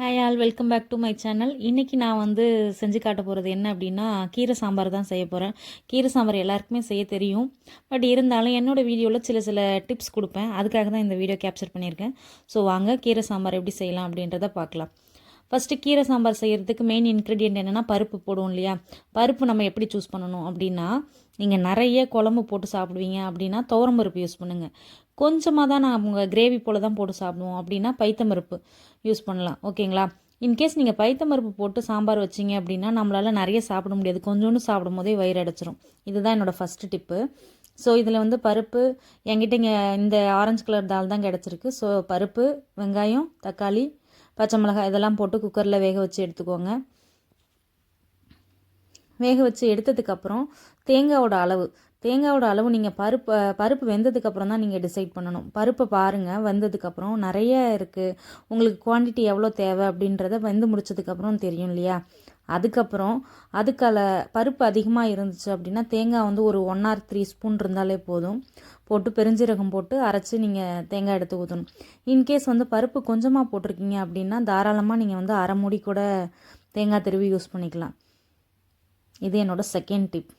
Hi all welcome back to my channel இன்றைக்கி நான் வந்து செஞ்சு காட்ட போகிறது என்ன அப்படின்னா கீரை சாம்பார் தான் செய்ய போகிறேன் கீரை சாம்பார் எல்லாருக்குமே செய்ய தெரியும். பட் இருந்தாலும் என்னோடய வீடியோவில் சில சில டிப்ஸ் கொடுப்பேன். அதுக்காக தான் இந்த வீடியோ கேப்சர் பண்ணியிருக்கேன். ஸோ வாங்க கீரை சாம்பார் எப்படி செய்யலாம் அப்படின்றத பார்க்கலாம். ஃபஸ்ட்டு கீரை சாம்பார் செய்கிறதுக்கு மெயின் இன்க்ரீடியன்ட் என்னென்னா பருப்பு போடுவோம் இல்லையா? பருப்பு நம்ம எப்படி சூஸ் பண்ணணும் அப்படின்னா நீங்கள் நிறைய குழம்பு போட்டு சாப்பிடுவீங்க அப்படின்னா துவரம் பருப்பு யூஸ் பண்ணுங்கள் கொஞ்சமாக தான் நான் உங்கள் கிரேவி போல் தான் போட்டு சாப்பிடுவோம் அப்படின்னா பைத்தம்பருப்பு யூஸ் பண்ணலாம். ஓகேங்களா இன்கேஸ் நீங்கள் பைத்தம்பருப்பு போட்டு சாம்பார் வச்சிங்க அப்படின்னா நம்மளால் நிறைய சாப்பிட முடியாது. கொஞ்சோண்டு சாப்பிடும் போதே வயிறு அடைச்சிரும். இதுதான் என்னோடய ஃபஸ்ட்டு டிப்பு ஸோ இதில் வந்து பருப்பு என்கிட்ட இங்கே இந்த ஆரஞ்சு கலர் தால் தான் கிடச்சிருக்கு. ஸோ பருப்பு வெங்காயம் தக்காளி பச்சை மிளகாய் இதெல்லாம் போட்டு குக்கரில் வேக வச்சு எடுத்துக்கோங்க. வேக வச்சு எடுத்ததுக்கப்புறம் தேங்காவோட அளவு. தேங்காவோட அளவு நீங்கள் பருப்பு பருப்பு வெந்ததுக்கப்புறம் தான் நீங்கள் டிசைட் பண்ணணும். பருப்பை பாருங்கள் வெந்ததுக்கப்புறம் நிறைய இருக்குது உங்களுக்கு குவான்டிட்டி எவ்வளோ தேவை அப்படின்றத வெந்து முடிச்சதுக்கப்புறம் தெரியும் இல்லையா? அதுக்கப்புறம் அதுக்கால பருப்பு அதிகமாக இருந்துச்சு அப்படின்னா தேங்காய் வந்து ஒரு ஒன் ஆர் த்ரீ ஸ்பூன் இருந்தாலே போதும். போட்டு பெருஞ்சீரகம் போட்டு அரைச்சி நீங்கள் தேங்காய் எடுத்து ஊற்றணும் இன்கேஸ் வந்து பருப்பு கொஞ்சமாக போட்டிருக்கீங்க அப்படின்னா தாராளமாக நீங்கள் வந்து அரை மூடி கூட தேங்காய் திருவி யூஸ் பண்ணிக்கலாம். இது என்னோடய செகண்ட் டிப்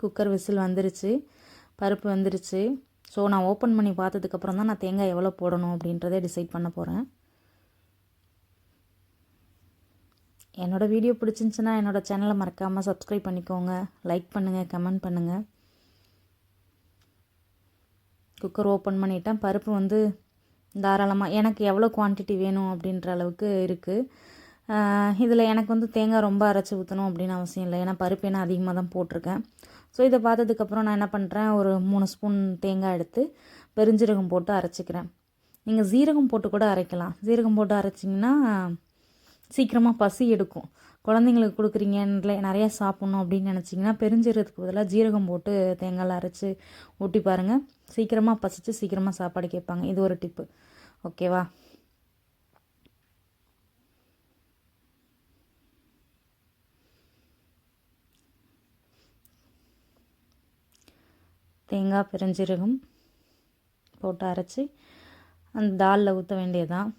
குக்கர் விசில் வந்துருச்சு. பருப்பு வந்துருச்சு. ஸோ நான் ஓப்பன் பண்ணி பார்த்ததுக்கப்புறம் தான் நான் தேங்காய் எவ்வளோ போடணும் அப்படின்றத டிசைட் பண்ண போகிறேன் என்னோடய வீடியோ பிடிச்சிருந்துச்சுன்னா என்னோடய சேனலை மறக்காமல் சப்ஸ்கிரைப் பண்ணிக்கோங்க. லைக் பண்ணுங்கள் கமெண்ட் பண்ணுங்கள் குக்கர் ஓப்பன் பண்ணிட்டேன். பருப்பு வந்து தாராளமாக எனக்கு எவ்வளோ குவான்டிட்டி வேணும் அப்படின்ற அளவுக்கு இருக்குது இதில் எனக்கு வந்து தேங்காய் ரொம்ப அரைச்சி ஊற்றணும் அப்படின்னு அவசியம் இல்லை. ஏன்னா பருப்பு என்ன அதிகமாக தான் போட்டிருக்கேன். ஸோ இதை பார்த்ததுக்கப்புறம் நான் என்ன பண்ணுறேன் ஒரு மூணு ஸ்பூன் தேங்காய் எடுத்து பெருஞ்சீரகம் போட்டு அரைச்சிக்கிறேன். நீங்கள் ஜீரகம் போட்டு கூட அரைக்கலாம். ஜீரகம் போட்டு அரைச்சிங்கன்னா சீக்கிரமாக பசி எடுக்கும். குழந்தைங்களுக்கு கொடுக்குறீங்கன்ற நிறையா சாப்பிட்ணும் அப்படின்னு நினச்சிங்கன்னா பெருஞ்சீரகத்துக்கு பதிலாக ஜீரகம் போட்டு தேங்காயில் அரைச்சி ஊட்டி பாருங்கள் சீக்கிரமாக பசித்து சீக்கிரமாக சாப்பாடு கேட்பாங்க. இது ஒரு டிப்பு. ஓகேவா தேங்காய் பெருஞ்சீரகம் போட்டு அரைச்சி அந்த தாலில் ஊற்ற வேண்டியதான்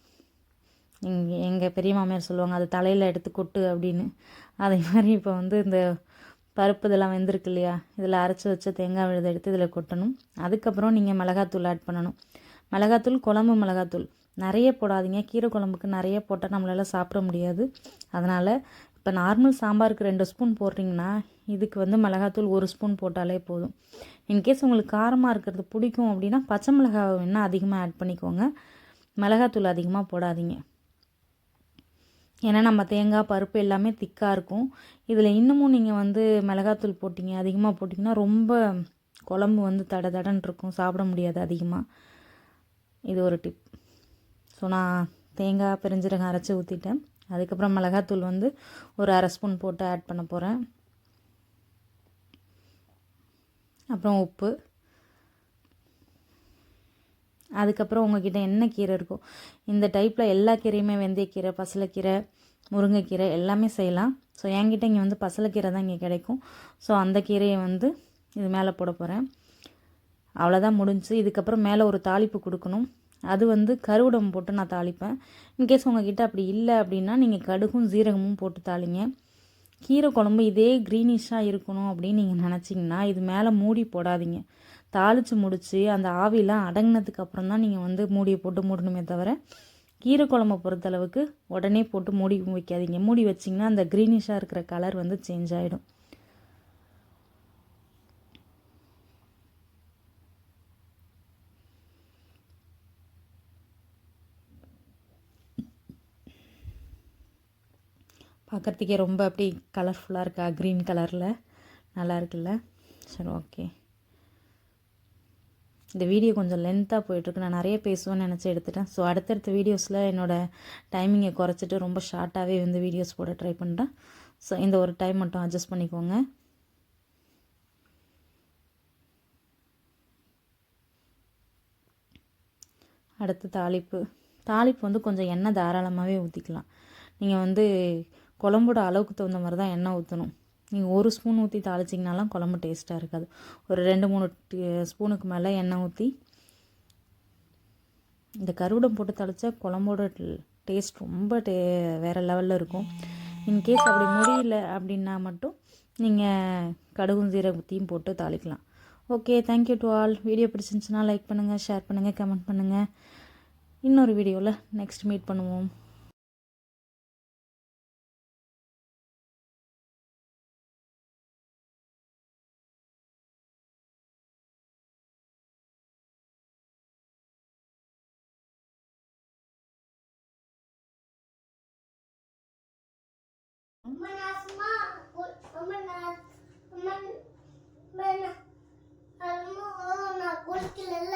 எங்கள் எங்கள் பெரிய மாமியார் சொல்லுவாங்க அது தலையில் எடுத்து கொட்டு அப்படின்னு. அதே மாதிரி இப்போ வந்து இந்த பருப்பு இதெல்லாம் வெந்திருக்கு இல்லையா? இதில் அரைச்சி வச்ச தேங்காய் விழுதை எடுத்து இதில் கொட்டணும். அதுக்கப்புறம் நீங்கள் மிளகாத்தூள் ஆட் பண்ணணும். மிளகாத்தூள் குழம்பு மிளகாத்தூள். நிறைய போடாதீங்க. கீரை குழம்புக்கு நிறைய போட்டால் நம்மளால் சாப்பிட முடியாது. அதனால் இப்போ நார்மல் சாம்பாருக்கு ரெண்டு ஸ்பூன் போடுறீங்கன்னா இதுக்கு வந்து மிளகாத்தூள் ஒரு ஸ்பூன் போட்டாலே போதும். இன்கேஸ் உங்களுக்கு காரமாக இருக்கிறது பிடிக்கும் அப்படின்னா பச்சை மிளகாவை வேணால் அதிகமாக ஆட் பண்ணிக்கோங்க. மிளகாத்தூள் அதிகமாக போடாதீங்க. ஏன்னா நம்ம தேங்காய் பருப்பு எல்லாமே திக்காக இருக்கும். இதில் இன்னமும் நீங்கள் வந்து மிளகாத்தூள் போட்டிங்க அதிகமாக போட்டிங்கன்னா ரொம்ப குழம்பு வந்து தட தடன்னு இருக்கும். சாப்பிட முடியாது அதிகமாக இது ஒரு டிப் ஸோ நான் தேங்காய் பெருஞ்சீரகம் அரைச்சி ஊற்றிட்டேன் அதுக்கப்புறம் மிளகாத்தூள் வந்து ஒரு அரை ஸ்பூன் போட்டு ஆட் பண்ண போகிறேன் அப்புறம் உப்பு. அதுக்கப்புறம் உங்ககிட்ட என்ன கீரை இருக்கோ இந்த டைப்பில் எல்லா கீரையுமே வெந்தயக்கீரை பசலைக்கீரை முருங்கைக்கீரை எல்லாமே செய்யலாம். ஸோ என்கிட்ட இங்கே வந்து பசலைக்கீரை தான் இங்கே கிடைக்கும். ஸோ அந்த கீரையை வந்து இது மேலே போட போகிறேன் அவ்வளோதான் முடிஞ்சு. இதுக்கப்புறம் மேலே ஒரு தாளிப்பு கொடுக்கணும். அது வந்து கருவிடம் போட்டு நான் தாளிப்பேன். இன்கேஸ் உங்ககிட்ட அப்படி இல்லை அப்படின்னா நீங்கள் கடுகும் ஜீரகமும் போட்டு தாளிங்க. கீரை குழம்பு இதே க்ரீனிஷாக இருக்கணும் அப்படின்னு நீங்கள் நினச்சிங்கன்னா இது மேலே மூடி போடாதீங்க. தாளித்து முடித்து அந்த ஆவிலாம் அடங்கினதுக்கு அப்புறம் தான் நீங்கள் வந்து மூடியை போட்டு மூடணுமே தவிர கீரை குழம்பை பொறுத்தளவுக்கு உடனே போட்டு மூடி வைக்காதீங்க. மூடி வச்சிங்கன்னா அந்த க்ரீனிஷாக இருக்கிற கலர் வந்து சேஞ்ச் ஆகிடும் பார்க்குறதுக்கே ரொம்ப அப்படி கலர்ஃபுல்லாக இருக்கா? க்ரீன் கலரில் நல்லா இருக்குல்ல? சரி ஓகே இந்த வீடியோ கொஞ்சம் லென்த்தாக போயிட்டுருக்கு. நான் நிறைய பேசுவேன்னு நினச்சி எடுத்துட்டேன். ஸோ அடுத்தடுத்த வீடியோஸில் என்னோடய டைமிங்கை குறைச்சிட்டு ரொம்ப ஷார்ட்டாகவே வந்து வீடியோஸ் போட ட்ரை பண்ணுறேன் ஸோ இந்த ஒரு டைம் மட்டும் அட்ஜஸ்ட் பண்ணிக்கோங்க. அடுத்து தாளிப்பு. தாளிப்பு வந்து கொஞ்சம் எண்ணெய் தாராளமாகவே ஊற்றிக்கலாம் நீங்கள் வந்து குழம்போட அளவுக்கு தகுந்த மாதிரி தான் எண்ணெய் ஊற்றணும் நீங்கள் ஒரு ஸ்பூன் ஊற்றி தாளிச்சிங்கனாலாம் குழம்பு டேஸ்ட்டாக இருக்காது. ஒரு ரெண்டு மூணு ஸ்பூனுக்கு மேலே எண்ணெய் ஊற்றி இந்த கருவிடம் போட்டு தாளித்தா குழம்போட டேஸ்ட் ரொம்ப டே வேறு லெவலில் இருக்கும். இன்கேஸ் அப்படி முடியல அப்படின்னா மட்டும் நீங்கள் கடுகும் ஊற்றியும் போட்டு தாளிக்கலாம். Okay thank you to all video பிடிச்சிருந்துச்சுன்னா லைக் பண்ணுங்கள் ஷேர் பண்ணுங்கள் கமெண்ட் பண்ணுங்கள் இன்னொரு வீடியோவில் நெக்ஸ்ட் மீட் பண்ணுவோம். குளிக்கல